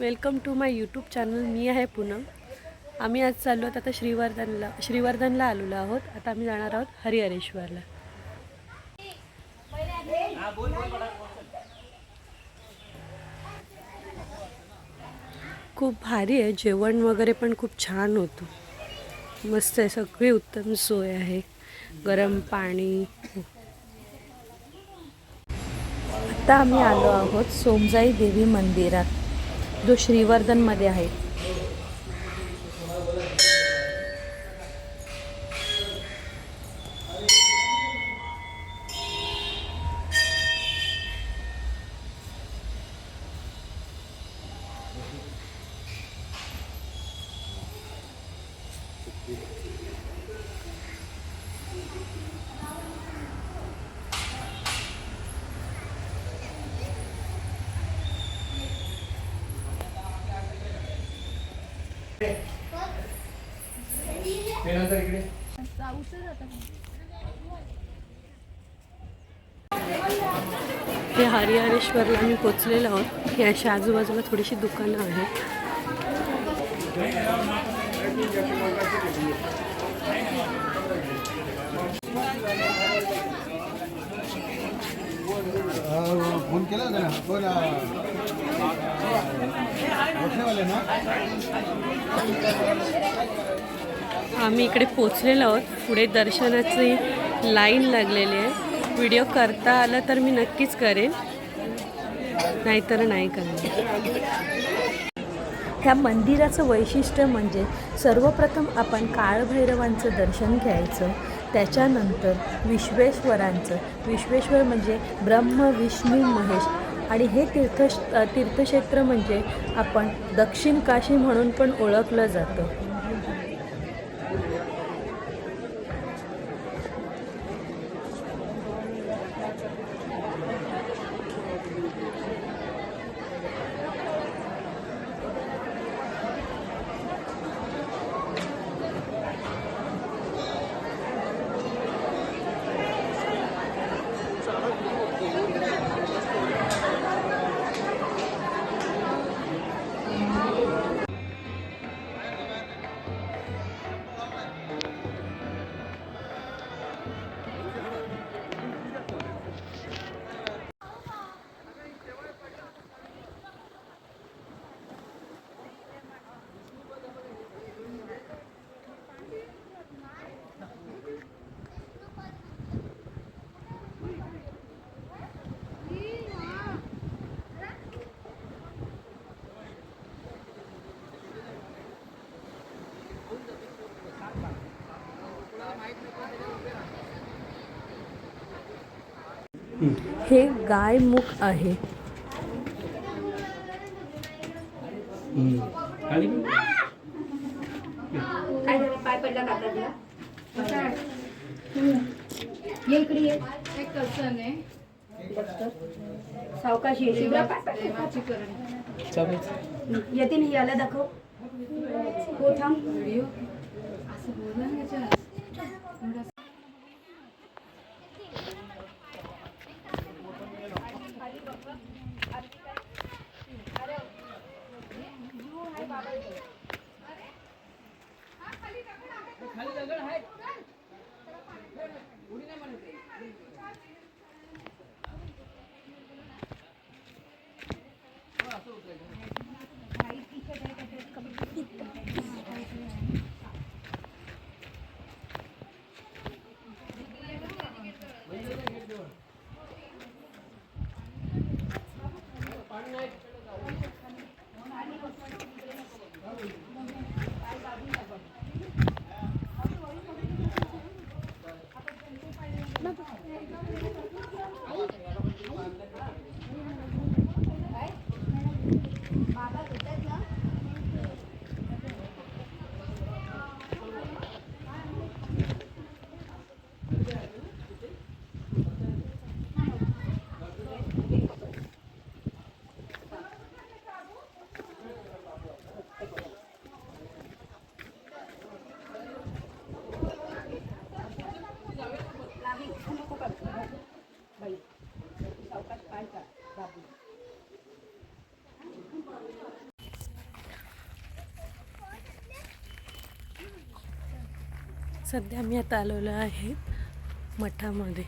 Welcome to my YouTube channel. मी आहे पूनम. आम्ही आज चाललो आहोत आता श्रीवर्धनला. श्रीवर्धनला आलेलो आहोत. आता आम्ही जाणार आहोत हरिहरेश्वरला. खूप भारी आहे. जेवण वगैरे पण खूप छान होतं. मस्त आहे. सगळी उत्तम सोय आहे. गरम पाणी. आता आम्ही आलो आहोत सोमजाई देवी मंदिरात. जो श्रीवर्धनमध्ये आहे. हे हरिहरेश्वरला आम्ही पोचलेलो आहोत. हे अशा आजूबाजूला थोडीशी दुकानं आहेत. फोन केला होता ना. रोखण्यावाले ना? आम्ही इकडे पोचलेलो आहोत. पुढे दर्शनाची लाईन लागलेली आहे. व्हिडिओ करता आला तर मी नक्कीच करेन. नाहीतर नाही करणार. ह्या मंदिराचं वैशिष्ट्य म्हणजे सर्वप्रथम आपण काळभैरवांचं दर्शन घ्यायचं. त्याच्यानंतर विश्वेश्वरांचं. विश्वेश्वर म्हणजे ब्रह्म विष्णू महेश. आणि हे तीर्थ तीर्थक्षेत्र म्हणजे आपण दक्षिण काशी म्हणून पण ओळखलं जातं. हे गायमुख आहे. काय झालं पाय पडला का आता तुला ये इकडे ये सावकाश येते नाही याला दाखव. हो थांब. खाली दगड आहेत. उडी नाही म्हणत पाणी नाही सध्या मी आता आलेलो आहे मठामध्ये.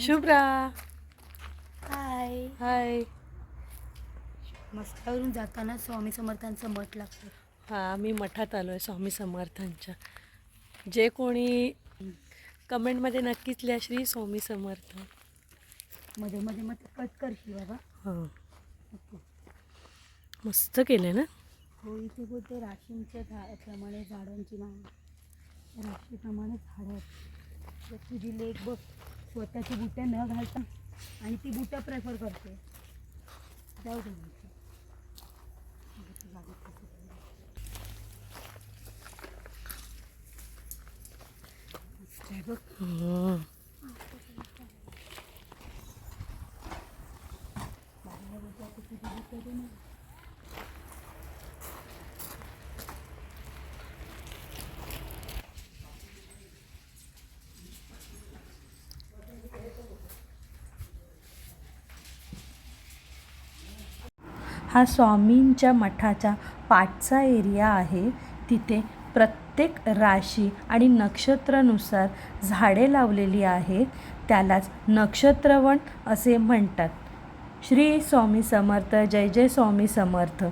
शुभ्रा. हाय. हाय. मस्तावरून जाताना स्वामी समर्थांचं मठ लागतं. हा मी मठात आलो आहे स्वामी समर्थांच्या. जे कोणी कमेंटमध्ये नक्कीच लिहा श्री स्वामी समर्थ. मध्ये मध्ये मग कट करशील बाबा हां. मस्त केलं ना हो इथे बोलते राशींच्या झाडाप्रमाणे झाडांची नाव राशीप्रमाणे झाडं आहेत. जर तुझी लेक बघ स्वतःची बुट्या न घालता आणि ती बुट्या प्रेफर करते जाऊ दे. बघ ती गाडी कशी चालली. मस्त आहे बघ हं. बाहेर बोलते आता तुझी बुट्या दे ना. हा स्वामींच्या मठाचा पाठचा एरिया आहे. तिथे प्रत्येक राशी आणि नक्षत्रानुसार झाडे लावलेली आहेत. त्यालाच नक्षत्रवन असे म्हणतात. श्री स्वामी समर्थ जय जय स्वामी समर्थ.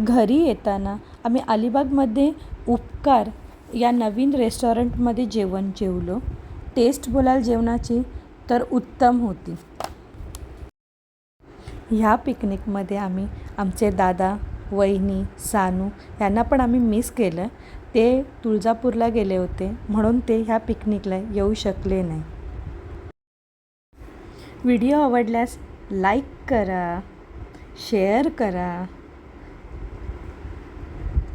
घरी येताना आम्ही अलिबागमध्ये उपकार या नवीन रेस्टॉरंटमध्ये जेवण जेवलो. टेस्ट बोलाल जेवणाची तर उत्तम होती. ह्या पिकनिकमध्ये आम्ही आमचे दादा वहिनी सानू यांना पण आम्ही मिस केलं. ते तुळजापूरला गेले होते म्हणून ते ह्या पिकनिकला येऊ शकले नाही. व्हिडिओ आवडल्यास लाईक करा शेअर करा.